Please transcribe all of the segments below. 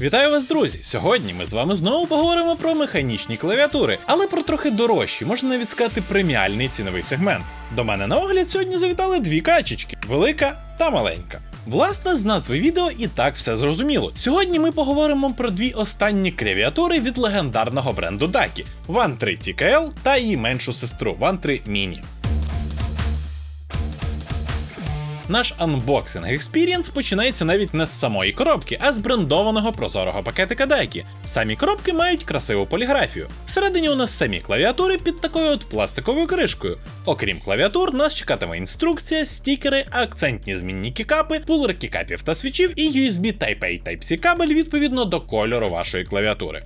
Вітаю вас, друзі! Сьогодні ми з вами знову поговоримо про механічні клавіатури, але про трохи дорожчі, можна навіть сказати, преміальний ціновий сегмент. До мене на огляд сьогодні завітали дві качечки велика та маленька. Власне, з назви відео і так все зрозуміло. Сьогодні ми поговоримо про дві останні клавіатури від легендарного бренду Дакі One 3 TKL та її меншу сестру One 3 Mini. Наш анбоксинг експірієнс починається навіть не з самої коробки, а з брендованого прозорого пакетика Дайкі. Самі коробки мають красиву поліграфію. Всередині у нас самі клавіатури під такою от пластиковою кришкою. Окрім клавіатур, нас чекатиме інструкція, стікери, акцентні змінні кікапи, пулер кікапів та свічів і USB Type-A Type-C кабель відповідно до кольору вашої клавіатури.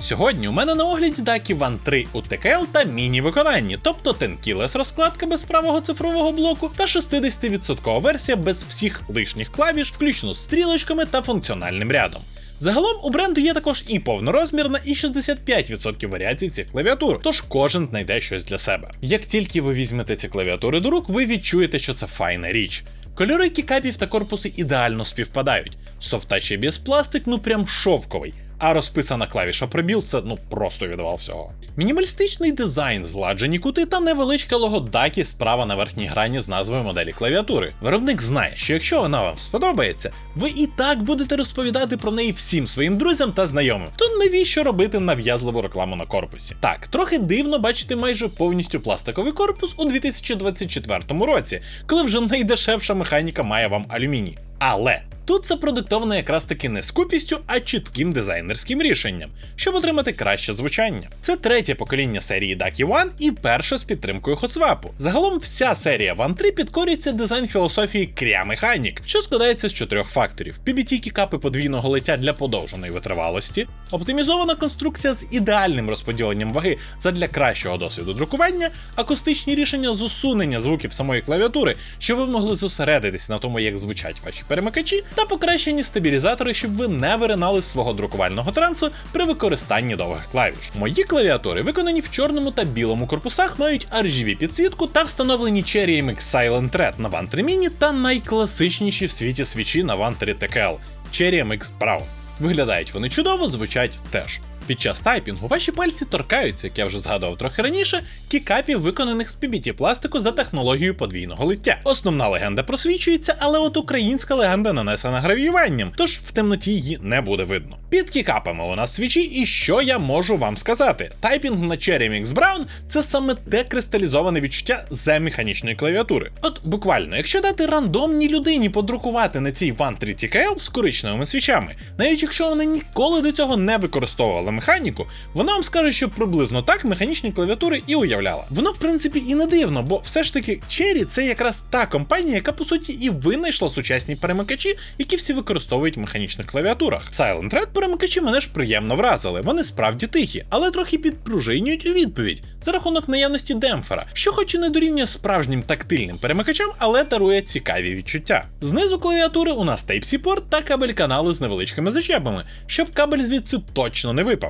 Сьогодні у мене на огляді Дакі One 3 у TKL та міні-виконанні, тобто тенкілес розкладка без правого цифрового блоку та 60% версія без всіх лишніх клавіш, включно з стрілочками та функціональним рядом. Загалом у бренду є також і повнорозмірна, і 65% варіацій цих клавіатур, тож кожен знайде щось для себе. Як тільки ви візьмете ці клавіатури до рук, ви відчуєте, що це файна річ. Кольори кікапів та корпуси ідеально співпадають. Софтач без пластик, ну прям шовковий. А розписана клавіша пробіл це ну просто відвал всього. Мінімалістичний дизайн, зладжені кути та невеличке лого Дакі справа на верхній грані з назвою моделі клавіатури. Виробник знає, що якщо вона вам сподобається, ви і так будете розповідати про неї всім своїм друзям та знайомим. То навіщо робити нав'язливу рекламу на корпусі? Так, трохи дивно бачити майже повністю пластиковий корпус у 2024 році, коли вже найдешевша механіка має вам алюміній. Але тут це продиктовано якраз таки не скупістю, а чітким дизайнерським рішенням, щоб отримати краще звучання. Це третє покоління серії Ducky One і перше з підтримкою хотсвапу. Загалом вся серія One 3 підкорюється дизайн філософії Кря Механік, що складається з чотирьох факторів: PBT кікапи подвійного лиття для подовженої витривалості, оптимізована конструкція з ідеальним розподіленням ваги задля кращого досвіду друкування, акустичні рішення з усунення звуків самої клавіатури, щоб ви могли зосередитись на тому, як звучать ваші перемикачі, та покращені стабілізатори, щоб ви не виринали з свого друкувального трансу при використанні довгих клавіш. Мої клавіатури, виконані в чорному та білому корпусах, мають RGB підсвітку та встановлені Cherry MX Silent Red на One 3 Mini та найкласичніші в світі свічі на One 3 TKL Cherry MX Brown. Виглядають вони чудово, звучать теж. Під час тайпінгу ваші пальці торкаються, як я вже згадував трохи раніше, кікапів, виконаних з PBT пластику за технологією подвійного лиття. Основна легенда просвічується, але от українська легенда нанесена гравіюванням, тож в темноті її не буде видно. Під кікапами у нас свічі, і що я можу вам сказати? Тайпінг на Cherry Mix Brown це саме те кристалізоване відчуття за механічної клавіатури. От буквально, якщо дати рандомній людині подрукувати на цій One 3 TKL з коричневими свічами, навіть якщо вона ніколи до цього не використовувала механіку, вона вам скаже, що приблизно так механічні клавіатури і уявляла. Воно, в принципі, і не дивно, бо все ж таки Cherry це якраз та компанія, яка по суті і винайшла сучасні перемикачі, які всі використовують в механічних клавіатурах. Silent Red перемикачі мене ж приємно вразили. Вони справді тихі, але трохи підпружинюють у відповідь за рахунок наявності демпфера, що хоч і не дорівнює справжнім тактильним перемикачам, але дарує цікаві відчуття. Знизу клавіатури у нас Type-C порт та кабель канали з невеличкими зачепами, щоб кабель звідси точно не випав.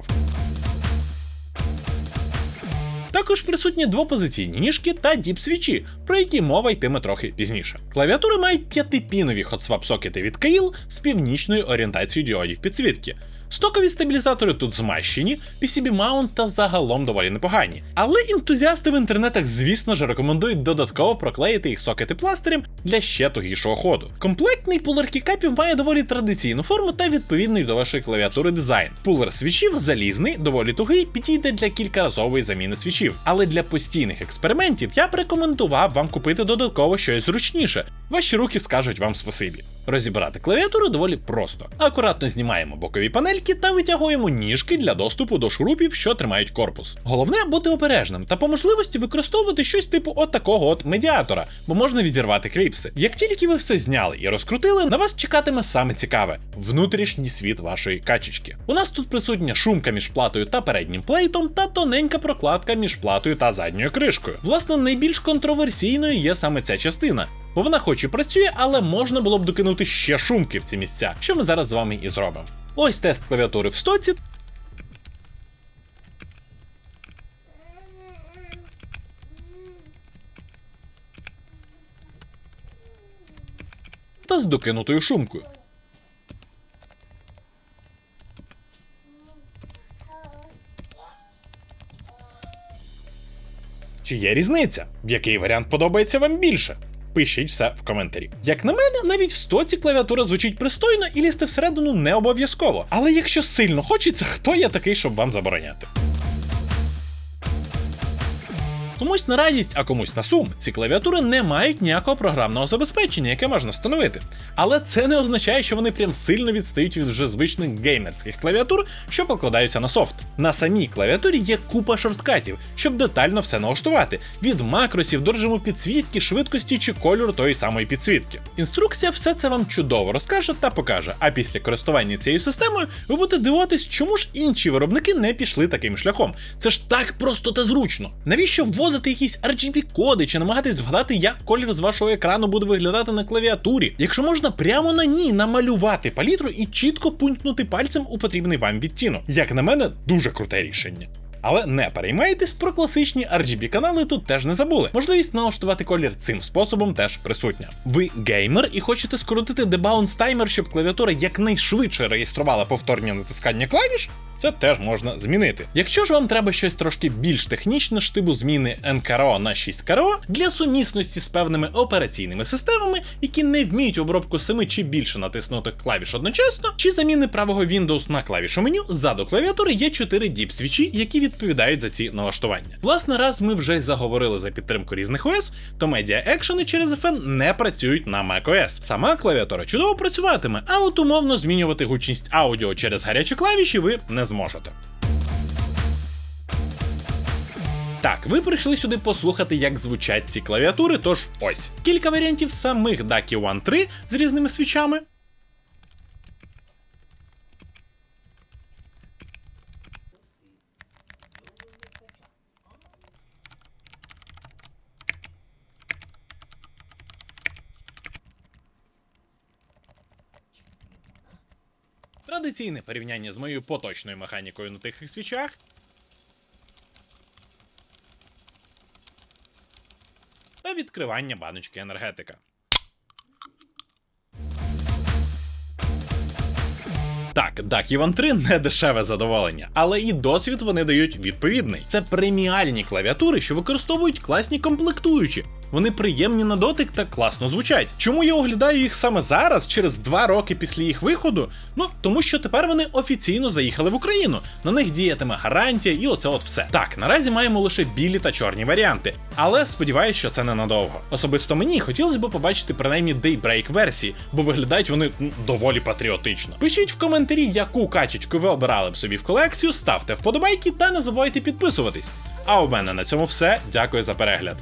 Також присутні двопозиційні ніжки та діп-свічі, про які мова йтиме трохи пізніше. Клавіатури мають п'ятипінові хотсвап сокети від Kail з північною орієнтацією діодів підсвітки. Стокові стабілізатори тут змащені, PCB маунт та загалом доволі непогані. Але ентузіасти в інтернетах, звісно ж, рекомендують додатково проклеїти їх сокети пластирем для ще тугішого ходу. Комплектний пулер кікапів має доволі традиційну форму та відповідний до вашої клавіатури дизайн. Пулер свічів залізний, доволі тугий, підійде для кількаразової заміни свічів. Але для постійних експериментів я б рекомендував вам купити додатково щось зручніше. Ваші руки скажуть вам спасибі. Розібрати клавіатуру доволі просто. Акуратно знімаємо бокові панельки та витягуємо ніжки для доступу до шурупів, що тримають корпус. Головне бути обережним та по можливості використовувати щось типу от такого от медіатора, бо можна відірвати кліпси. Як тільки ви все зняли і розкрутили, на вас чекатиме саме цікаве внутрішній світ вашої качечки. У нас тут присутня шумка між платою та переднім плейтом та тоненька прокладка між платою та задньою кришкою. Власне, найбільш контроверсійною є саме ця частина бо вона хоч і працює, але можна було б докинути ще шумки в ці місця, що ми зараз з вами і зробимо. Ось тест клавіатури в стоці. Та з докинутою шумкою. Чи є різниця? в Який варіант подобається вам більше? Пишіть все в коментарі. Як на мене, навіть в стоці клавіатура звучить пристойно і лізти всередину не обов'язково. Але якщо сильно хочеться, хто я такий, щоб вам забороняти? Комусь на радість, а комусь на сум. Ці клавіатури не мають ніякого програмного забезпечення, яке можна встановити. Але це не означає, що вони прям сильно відстають від вже звичних геймерських клавіатур, що покладаються на софт. На самій клавіатурі є купа шорткатів, щоб детально все налаштувати: від макросів до режиму підсвітки, швидкості чи кольору тої самої підсвітки. Інструкція все це вам чудово розкаже та покаже. А після користування цією системою ви будете дивуватись, чому ж інші виробники не пішли таким шляхом. Це ж так просто та зручно. Навіщо вводити якісь RGB-коди чи намагатись вгадати, як колір з вашого екрану буде виглядати на клавіатурі, якщо можна прямо на ній намалювати палітру і чітко пунктнути пальцем у потрібний вам відтінок. Як на мене, дуже круте рішення. Але не переймайтесь, про класичні RGB канали тут теж не забули. Можливість налаштувати колір цим способом теж присутня. Ви геймер і хочете скоротити дебаунс таймер, щоб клавіатура якнайшвидше реєструвала повторні натискання клавіш? Це теж можна змінити. Якщо ж вам треба щось трошки більш технічне, штибу зміни NKRO на 6 КРО для сумісності з певними операційними системами, які не вміють обробку 7 чи більше натиснутих клавіш одночасно, чи заміни правого Windows на клавішу меню, ззаду клавіатури є 4 діп свічі, які відповідають за ці налаштування. Власне, раз ми вже заговорили за підтримку різних OS, то медіа екшени через FN не працюють на macOS. Сама клавіатура чудово працюватиме, а от умовно змінювати гучність аудіо через гарячі клавіші ви не зможете. Так, ви прийшли сюди послухати, як звучать ці клавіатури, тож ось кілька варіантів самих DACI One 3 з різними свічами. Традиційне порівняння з моєю поточною механікою на тихих свічах. Та відкривання баночки енергетика. Так, DAC Ivan 3 не дешеве задоволення, але і досвід вони дають відповідний. Це преміальні клавіатури, що використовують класні комплектуючі. Вони приємні на дотик та класно звучать. Чому я оглядаю їх саме зараз, через два роки після їх виходу? Ну тому що тепер вони офіційно заїхали в Україну. На них діятиме гарантія, і оце от все. Так, наразі маємо лише білі та чорні варіанти, але сподіваюся, що це ненадовго. Особисто мені хотілося б побачити принаймні Daybreak версії, бо виглядають вони доволі патріотично. Пишіть в коментарі, яку качечку ви обирали б собі в колекцію, ставте вподобайки та не забувайте підписуватись. А у мене на цьому все. Дякую за перегляд.